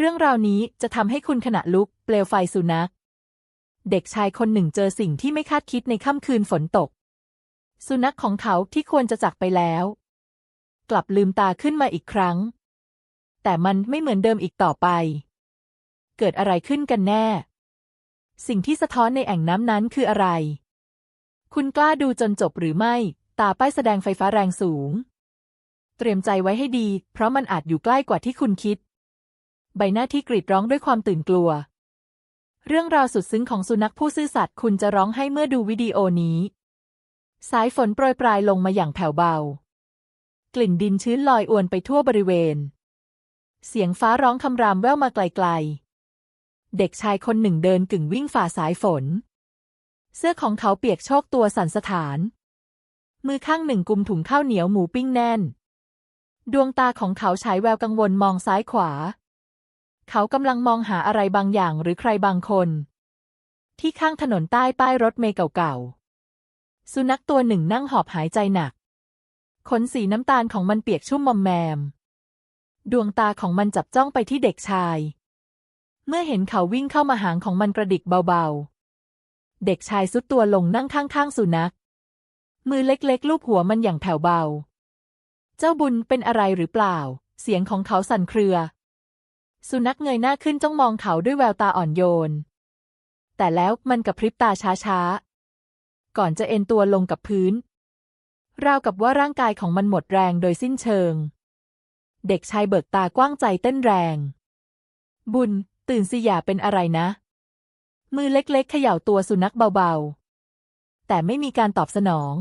เรื่องราวนี้จะทำให้คุณขณะลุกเปลวไฟสุนัข เด็กชายคนหนึ่งเจอสิ่งที่ไม่คาดคิดในค่ำคืนฝนตก สุนัขของเขาที่ควรจะจากไปแล้ว กลับลืมตาขึ้นมาอีกครั้ง แต่มันไม่เหมือนเดิมอีกต่อไป เกิดอะไรขึ้นกันแน่ สิ่งที่สะท้อนในแอ่งน้ำนั้นคืออะไร คุณกล้าดูจนจบหรือไม่ ตาป้ายแสดงไฟฟ้าแรงสูง เตรียมใจไว้ให้ดี เพราะมันอาจอยู่ใกล้กว่าที่คุณคิด ใบหน้าที่กรีดร้องด้วยความตื่นกลัว เรื่องราวสุดซึ้งของสุนัขผู้ซื่อสัตย์คุณจะร้องให้เมื่อดูวิดีโอนี้ สายฝนโปรยปลายลงมาอย่างแผ่วเบา กลิ่นดินชื้นลอยอวนไปทั่วบริเวณ เสียงฟ้าร้องคำรามแว่วมาไกลๆ เด็กชายคนหนึ่งเดินกึ่งวิ่งฝ่าสายฝน เสื้อของเขาเปียกโชกตัวสั่นสะท้าน มือข้างหนึ่งกุมถุงข้าวเหนียวหมูปิ้งแน่น ดวงตาของเขาฉายแววกังวลมองซ้ายขวา เขากำลังมองหาอะไรบางอย่างหรือใครบางคน ที่ข้างถนนใต้ป้ายรถเมล์เก่าๆ สุนัขตัวหนึ่งนั่งหอบหายใจหนัก ขนสีน้ำตาลของมันเปียกชุ่มมอมแมม ดวงตาของมันจับจ้องไปที่เด็กชาย เมื่อเห็นเขาวิ่งเข้ามาหางของมันกระดิกเบาๆ เด็กชายสุดตัวลงนั่งข้างๆ สุนัข มือเล็กๆลูบหัวมันอย่างแผ่วเบา เจ้าบุญเป็นอะไรหรือเปล่า เสียงของเขาสั่นเครือ สุนัขเงยหน้าขึ้นจ้องมองเขาด้วยแววตาอ่อนโยน แต่แล้วมันกระพริบตาช้าๆ ก่อนจะเอนตัวลงกับพื้น ราวกับว่าร่างกายของมันหมดแรงโดยสิ้นเชิง เด็กชายเบิกตากว้างใจเต้นแรง บุญ ตื่นสิอย่าเป็นอะไรนะ มือเล็กๆเขย่าตัวสุนัขเบาๆ แต่ไม่มีการตอบสนอง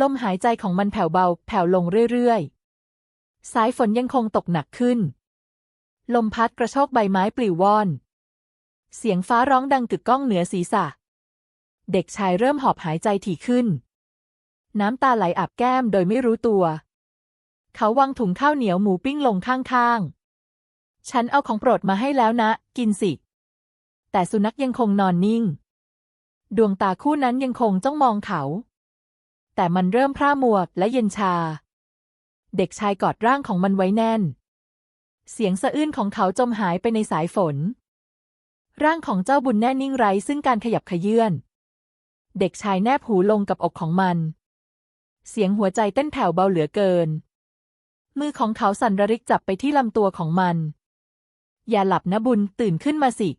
ลมหายใจของมันแผ่วเบา แผ่วลงเรื่อยๆ สายฝนยังคงตกหนักขึ้น ลมพัดกระโชกใบไม้ปลิวว่อน เสียงฟ้าร้องดังกึกก้องเหนือศีรษะ เด็กชายเริ่มหอบหายใจถี่ขึ้น น้ำตาไหลอาบแก้มโดยไม่รู้ตัว เขาวางถุงข้าวเหนียวหมูปิ้งลงข้างๆ ฉันเอาของโปรดมาให้แล้วนะ กินสิ แต่สุนัขยังคงนอนนิ่ง ดวงตาคู่นั้นยังคงจ้องมองเขา แต่มันเริ่มพร่ามัวและเย็นชา เด็กชายกอดร่างของมันไว้แน่น เสียงสะอื้นของเขาจมหายไปในสายฝน ร่างของเจ้าบุญแน่นิ่งไร้ซึ่งการขยับขยื่น เด็กชายแนบหูลงกับอกของมัน เสียงหัวใจเต้นแผ่วเบาเหลือเกิน มือของเขาสั่นระริกจับไปที่ลำตัวของมัน อย่าหลับนะบุญตื่นขึ้นมาสิ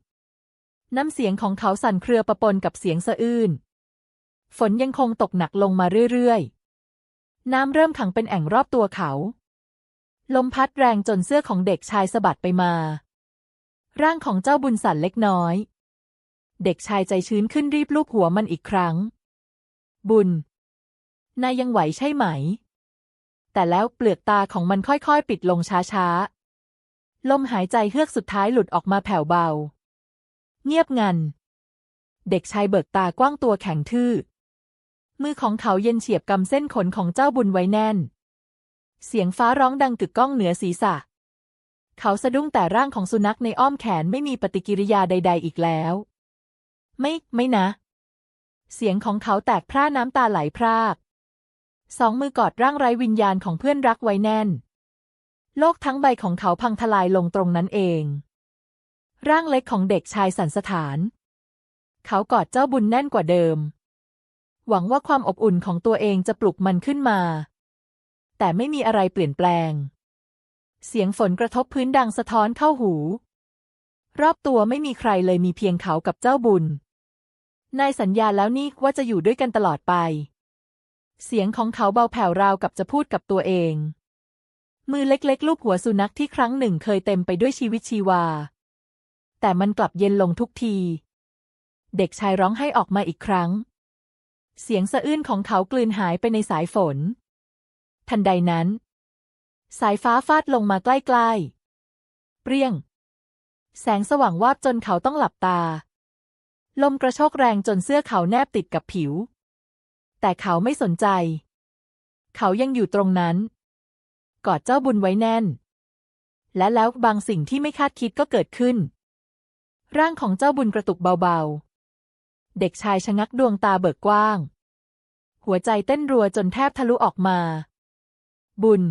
น้ำเสียงของเขาสั่นเครือประปนกับเสียงสะอื้น ฝนยังคงตกหนักลงมาเรื่อยๆ น้ำเริ่มขังเป็นแอ่งรอบตัวเขา ลมพัดแรงจนเสื้อของเด็กชายสะบัดไปมา ร่างของเจ้าบุญสั่นเล็กน้อย เด็กชายใจชื้นขึ้นรีบลูบหัวมันอีกครั้ง บุญ นายยังไหวใช่ไหม แต่แล้วเปลือกตาของมันค่อยๆ ปิดลงช้าๆ ลมหายใจเฮือกสุดท้ายหลุดออกมาแผ่วเบา เงียบงัน เด็กชายเบิกตากว้างตัวแข็งทื่อ มือของเขาเย็นเฉียบกำเส้นขนของเจ้าบุญไว้แน่น เสียงฟ้าร้องดังกึกก้องเหนือศีรษะ เขาสะดุ้งแต่ร่างของสุนัขในอ้อมแขนไม่มีปฏิกิริยาใด ๆ อีกแล้ว ไม่ ไม่นะ เสียงของเขาแตกพร่าน้ำตาไหลพราก สองมือกอดร่างไร้วิญญาณของเพื่อนรักไว้แน่น โลกทั้งใบของเขาพังทลายลงตรงนั้นเอง ร่างเล็กของเด็กชายสันสถาน เขากอดเจ้าบุญแน่นกว่าเดิม หวังว่าความอบอุ่นของตัวเองจะปลุกมันขึ้นมา แต่ไม่มีอะไรเปลี่ยนแปลง เสียงฝนกระทบพื้นดังสะท้อนเข้าหู รอบตัวไม่มีใครเลยมีเพียงเขากับเจ้าบุญ นายสัญญาแล้วนี่ว่าจะอยู่ด้วยกันตลอดไป เสียงของเขาเบาแผ่วราวกับจะพูดกับตัวเอง มือเล็กๆลูบหัวสุนัขที่ครั้งหนึ่งเคยเต็มไปด้วยชีวิตชีวา แต่มันกลับเย็นลงทุกที เด็กชายร้องให้ออกมาอีกครั้งเสียงสะอื้นของเขากลืนหายไปในสายฝน ทันใดนั้น สายฟ้าฟาดลงมาใกล้ๆ เปรี้ยง แสงสว่างวาบจนเขาต้องหลับตา ลมกระโชกแรงจนเสื้อเขาแนบติดกับผิว แต่เขาไม่สนใจ เขายังอยู่ตรงนั้น กอดเจ้าบุญไว้แน่น และแล้วบางสิ่งที่ไม่คาดคิดก็เกิดขึ้น ร่างของเจ้าบุญกระตุกเบาๆ เด็กชายชะงักดวงตาเบิกกว้างหัวใจเต้นรัวจนแทบทะลุออกมา บุญ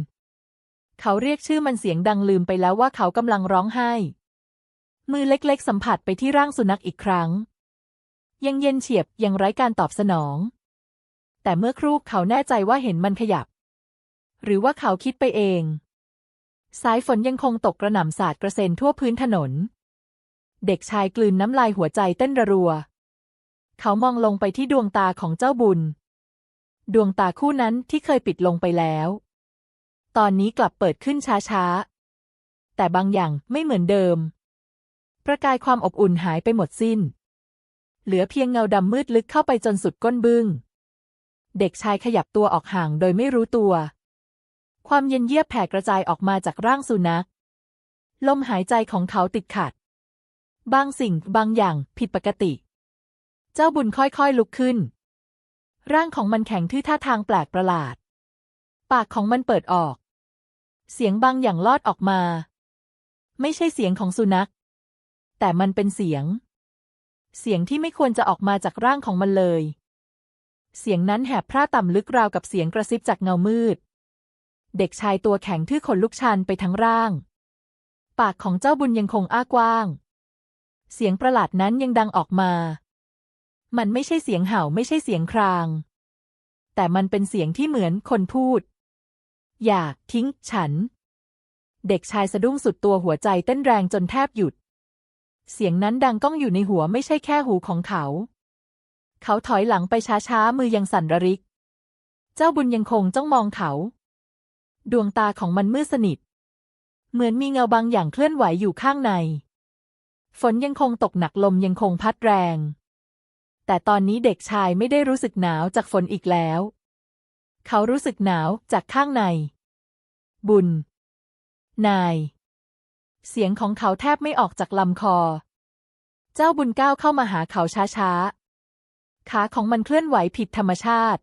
เขาเรียกชื่อมันเสียงดังลืมไปแล้วว่าเขากำลังร้องไห้ มือเล็กๆ สัมผัสไปที่ร่างสุนัขอีกครั้ง ยังเย็นเฉียบยังไร้การตอบสนอง แต่เมื่อครู่เขาแน่ใจว่าเห็นมันขยับ หรือว่าเขาคิดไปเอง สายฝนยังคงตกกระหน่ำสาดกระเซ็นทั่วพื้นถนน เด็กชายกลืนน้ำลายหัวใจเต้นระรัว เขามองลงไปที่ดวงตาของเจ้าบุญดวงตาคู่นั้นที่เคยปิดลงไปแล้ว ตอนนี้กลับเปิดขึ้นช้าๆ แต่บางอย่างไม่เหมือนเดิม ประกายความอบอุ่นหายไปหมดสิ้น เหลือเพียงเงาดำมืดลึกเข้าไปจนสุดก้นบึ้ง เด็กชายขยับตัวออกห่างโดยไม่รู้ตัว ความเย็นเยียบแผ่กระจายออกมาจากร่างสุนัข ลมหายใจของเขาติดขัด บางสิ่งบางอย่างผิดปกติ เจ้าบุญค่อยๆลุกขึ้น ร่างของมันแข็งทื่อท่าทางแปลกประหลาด ปากของมันเปิดออก เสียงบางอย่างลอดออกมา ไม่ใช่เสียงของสุนัข แต่มันเป็นเสียง เสียงที่ไม่ควรจะออกมาจากร่างของมันเลย เสียงนั้นแหบพร่าต่ำลึกราวกับเสียงกระซิบจากเงามืด เด็กชายตัวแข็งทื่อขนลุกชันไปทั้งร่าง ปากของเจ้าบุญยังคงอ้ากว้าง เสียงประหลาดนั้นยังดังออกมา มันไม่ใช่เสียงเห่าไม่ใช่เสียงคราง แต่มันเป็นเสียงที่เหมือนคนพูด อย่าทิ้งฉัน เด็กชายสะดุ้งสุดตัวหัวใจเต้นแรงจนแทบหยุด เสียงนั้นดังก้องอยู่ในหัวไม่ใช่แค่หูของเขา เขาถอยหลังไปช้าๆ มือยังสั่นระริก เจ้าบุญยังคงจ้องมองเขา ดวงตาของมันมืดสนิท เหมือนมีเงาบางอย่างเคลื่อนไหวอยู่ข้างใน ฝนยังคงตกหนักลมยังคงพัดแรง แต่ตอนนี้เด็กชายไม่ได้รู้สึกหนาวจากฝนอีกแล้ว เขารู้สึกหนาวจากข้างใน บุญ นาย เสียงของเขาแทบไม่ออกจากลำคอ เจ้าบุญก้าวเข้ามาหาเขาช้าๆ ขาของมันเคลื่อนไหวผิดธรรมชาติ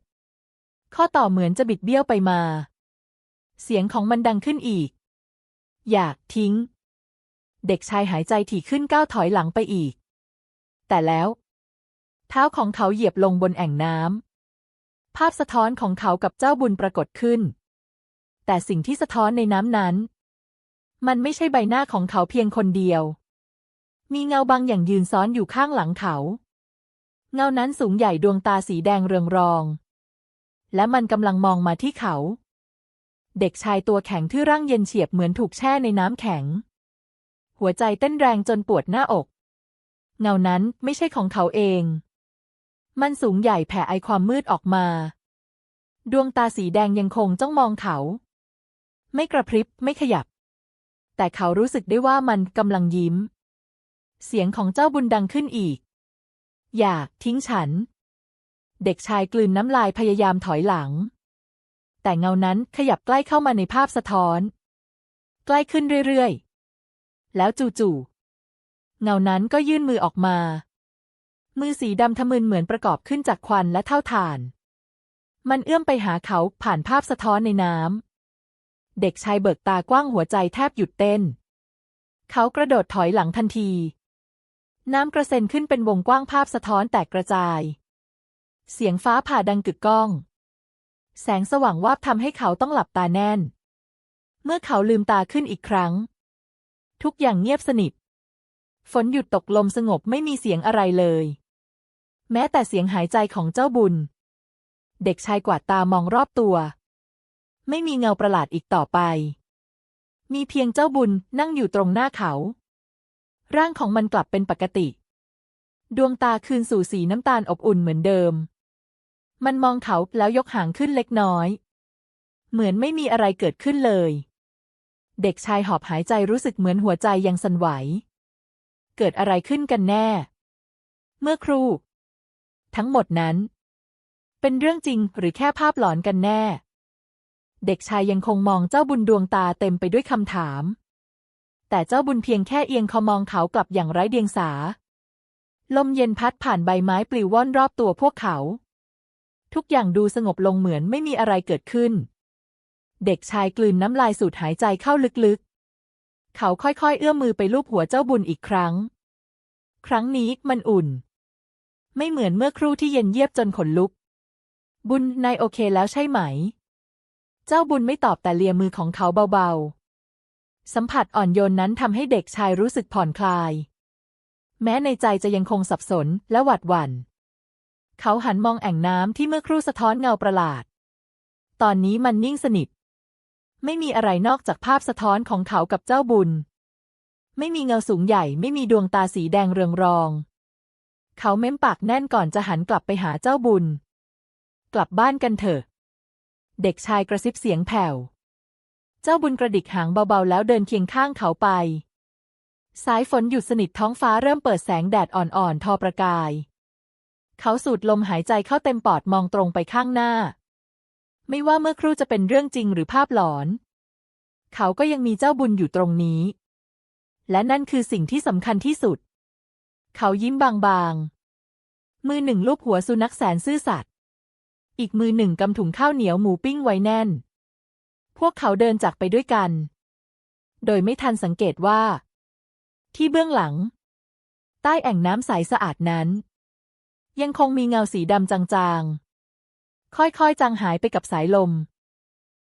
ข้อต่อเหมือนจะบิดเบี้ยวไปมา เสียงของมันดังขึ้นอีก อยากทิ้ง เด็กชายหายใจถี่ขึ้นก้าวถอยหลังไปอีก แต่แล้ว เท้าของเขาเหยียบลงบนแอ่งน้ำ ภาพสะท้อนของเขากับเจ้าบุญปรากฏขึ้น แต่สิ่งที่สะท้อนในน้ำนั้น มันไม่ใช่ใบหน้าของเขาเพียงคนเดียว มีเงาบางอย่างยืนซ้อนอยู่ข้างหลังเขา เงานั้นสูงใหญ่ดวงตาสีแดงเรืองรอง และมันกำลังมองมาที่เขา เด็กชายตัวแข็งที่ร่างเย็นเฉียบเหมือนถูกแช่ในน้ำแข็ง หัวใจเต้นแรงจนปวดหน้าอก เงานั้นไม่ใช่ของเขาเอง มันสูงใหญ่แผ่ไอความมืดออกมา ดวงตาสีแดงยังคงจ้องมองเขา ไม่กระพริบไม่ขยับ แต่เขารู้สึกได้ว่ามันกำลังยิ้ม เสียงของเจ้าบุญดังขึ้นอีก อยากทิ้งฉัน เด็กชายกลืนน้ำลายพยายามถอยหลัง แต่เงานั้นขยับใกล้เข้ามาในภาพสะท้อน ใกล้ขึ้นเรื่อยๆ แล้วจู่ๆเงานั้นก็ยื่นมือออกมา มือสีดำทะมึนเหมือนประกอบขึ้นจากควันและเท่าฐาน มันเอื้อมไปหาเขาผ่านภาพสะท้อนในน้ำ เด็กชายเบิกตากว้างหัวใจแทบหยุดเต้น เขากระโดดถอยหลังทันที น้ำกระเซ็นขึ้นเป็นวงกว้างภาพสะท้อนแตกกระจาย เสียงฟ้าผ่าดังกึกก้อง แสงสว่างวาบทำให้เขาต้องหลับตาแน่น เมื่อเขาลืมตาขึ้นอีกครั้ง ทุกอย่างเงียบสนิท ฝนหยุดตกลมสงบไม่มีเสียงอะไรเลย แม้แต่เสียงหายใจของเจ้าบุญ เด็กชายกวาดตามองรอบตัว ไม่มีเงาประหลาดอีกต่อไป มีเพียงเจ้าบุญนั่งอยู่ตรงหน้าเขา ร่างของมันกลับเป็นปกติ ดวงตาคืนสู่สีน้ำตาลอบอุ่นเหมือนเดิม มันมองเขาแล้วยกหางขึ้นเล็กน้อย เหมือนไม่มีอะไรเกิดขึ้นเลย เด็กชายหอบหายใจรู้สึกเหมือนหัวใจยังสั่นไหว เกิดอะไรขึ้นกันแน่ เมื่อครู่ ทั้งหมดนั้น เป็นเรื่องจริงหรือแค่ภาพหลอนกันแน่ เด็กชายยังคงมองเจ้าบุญดวงตาเต็มไปด้วยคำถาม แต่เจ้าบุญเพียงแค่เอียงคอมองเขากลับอย่างไร้เดียงสา ลมเย็นพัดผ่านใบไม้ปลิวว่อนรอบตัวพวกเขา ทุกอย่างดูสงบลงเหมือนไม่มีอะไรเกิดขึ้น เด็กชายกลืนน้ำลายสูดหายใจเข้าลึกๆ เขาค่อยๆ เอื้อมมือไปลูบหัวเจ้าบุญอีกครั้ง ครั้งนี้มันอุ่น ไม่เหมือนเมื่อครู่ที่เย็นเยียบจนขนลุก บุญนายโอเคแล้วใช่ไหม เจ้าบุญไม่ตอบแต่เลียมือของเขาเบาๆ สัมผัสอ่อนโยนนั้นทำให้เด็กชายรู้สึกผ่อนคลาย แม้ในใจจะยังคงสับสนและหวาดหวัน่น เขาหันมองแอ่งน้ำที่เมื่อครู่สะท้อนเงาประหลาด ตอนนี้มันนิ่งสนิท ไม่มีอะไรนอกจากภาพสะท้อนของเขากับเจ้าบุญ ไม่มีเงาสูงใหญ่ไม่มีดวงตาสีแดงเรืองรอง เขาเม้มปากแน่นก่อนจะหันกลับไปหาเจ้าบุญ กลับบ้านกันเถอะ เด็กชายกระซิบเสียงแผ่ว เจ้าบุญกระดิกหางเบาๆ แล้วเดินเคียงข้างเขาไป สายฝนหยุดสนิทท้องฟ้าเริ่มเปิดแสงแดดอ่อนๆ ทอประกาย เขาสูดลมหายใจเข้าเต็มปอดมองตรงไปข้างหน้า ไม่ว่าเมื่อครู่จะเป็นเรื่องจริงหรือภาพหลอน เขาก็ยังมีเจ้าบุญอยู่ตรงนี้ และนั่นคือสิ่งที่สำคัญที่สุด เขายิ้มบางๆ มือหนึ่งลูบหัวสุนัขแสนซื่อสัตย์ อีกมือหนึ่งกำถุงข้าวเหนียวหมูปิ้งไว้แน่น พวกเขาเดินจากไปด้วยกัน โดยไม่ทันสังเกตว่า ที่เบื้องหลัง ใต้แอ่งน้ำใสสะอาดนั้น ยังคงมีเงาสีดำจางๆ ค่อยๆ จางหายไปกับสายลม